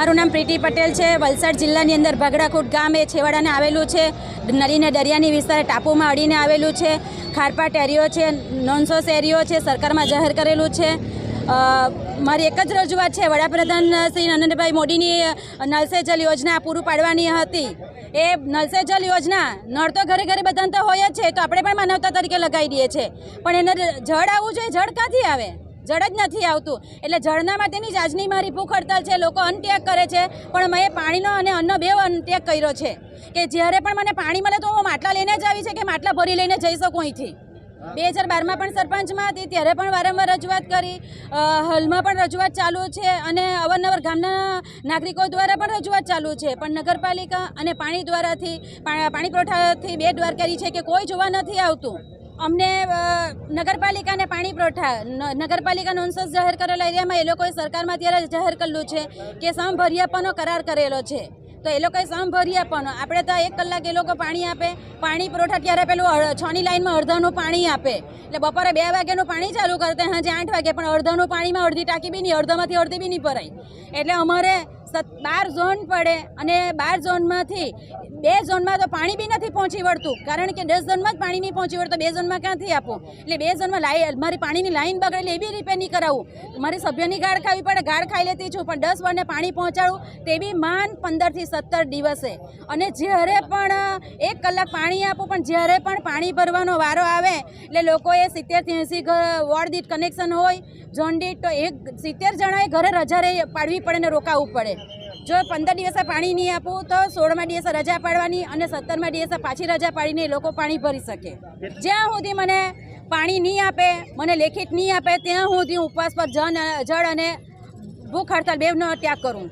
મારું નામ પ્રીતિ પટેલ છે. વલસાડ જિલ્લાની અંદર ભાગડાકુટ ગામ એ છેવાડાને આવેલું છે. નદીને દરિયાની વિસ્તારે ટાપુમાં અડીને આવેલું છે. ખારપાટ એરિયો છે નોનસોસ એરિયો છે, સરકારમાં જાહેર કરેલું છે. મારી એક જ રજૂઆત છે. વડાપ્રધાન શ્રી નરેન્દ્રભાઈ મોદીની નલ સે જલ યોજના પૂરું પાડવાની હતી. એ નલ સે જલ યોજના, નળ તો ઘરે ઘરે બધાને તો હોય જ છે. તો આપણે પણ માનવતા તરીકે લગાવી દઈએ છીએ પણ એને જળ આવવું જોઈએ? જળ ક્યાંથી આવે? જળ જ નથી આવતું. એટલે જળના માટેની જ આજની મારી ભૂખ હડતાલ છે, લોકો અનત્યાગ કરે છે. પણ મેં પાણીનો અને અન્નનો બે અનત્યાગ કર્યો છે. કે જ્યારે પણ મને પાણી મળે તો હું માટલા લઈને જ આવી છે કે માટલા ભરી લઈને જઈ શકું અહીંથી? બે હજાર બારમાં પણ સરપંચમાં હતી, ત્યારે પણ વારંવાર રજૂઆત કરી. હાલમાં પણ રજૂઆત ચાલુ છે અને અવારનવાર ગામના નાગરિકો દ્વારા પણ રજૂઆત ચાલુ છે. પણ નગરપાલિકા અને પાણી દ્વારાથી પાણી પુરવઠાથી બે દ્વાર કરી છે કે કોઈ જોવા નથી આવતું. અમને નગરપાલિકાને પાણી પુરવઠા નગરપાલિકા નોનસોસ જાહેર કરેલા એરિયામાં એ લોકોએ સરકારમાં ત્યારે જાહેર કરેલું છે કે સમ આપવાનો કરાર કરેલો છે. તો એ લોકોએ સમ આપવાનો આપણે તો એક કલાક એ લોકો પાણી આપે, પાણી પુરવઠા ત્યારે પેલું છની લાઇનમાં અડધાનું પાણી આપે. એટલે બપોરે બે વાગ્યાનું પાણી ચાલુ કરતા હજી આઠ વાગે પણ અડધાનું પાણીમાં અડધી ટાંકી બી નહીં, અડધામાંથી અડધી બી નહીં ભરાય. એટલે અમારે બાર ઝોન પડે અને બાર ઝોનમાંથી બે ઝોનમાં તો પાણી બી નથી પહોંચી વળતું. કારણ કે દસ ઝોનમાં જ પાણી નહીં પહોંચી વળતું બે ઝોનમાં ક્યાંથી આપું? એટલે બે ઝોનમાં લાઈ, મારી પાણીની લાઈન બગડેલી એ બી રિપેર નહીં કરાવું. મારી સભ્યની ગાળ ખાવી પડે ગાળ ખાઈ લેતી છું, પણ દસ વારને પાણી પહોંચાડું તે બી માન પંદરથી સત્તર દિવસે. અને જ્યારે પણ એક કલાક પાણી આપું, પણ જ્યારે પણ પાણી ભરવાનો વારો આવે, એટલે લોકોએ સિત્તેરથી એંસી વોર્ડ દીઠ કનેક્શન હોય ઝોન તો એક સિત્તેર જણાએ ઘરે રજા રહી, પાડવી પડે ને રોકાવવું પડે. જો પંદર દિવસે પાણી નહીં આપું, તો સોળમા દિવસે રજા પાડવાની અને સત્તરમા દિવસે પાછી રજા પાડીને એ લોકો પાણી ભરી શકે. જ્યાં સુધી મને પાણી નહીં આપે, મને લેખિત નહીં આપે, ત્યાં સુધી ઉપવાસ પર જન, જળ અને ભૂખ હડતાલ બેવનો ત્યાગ કરું.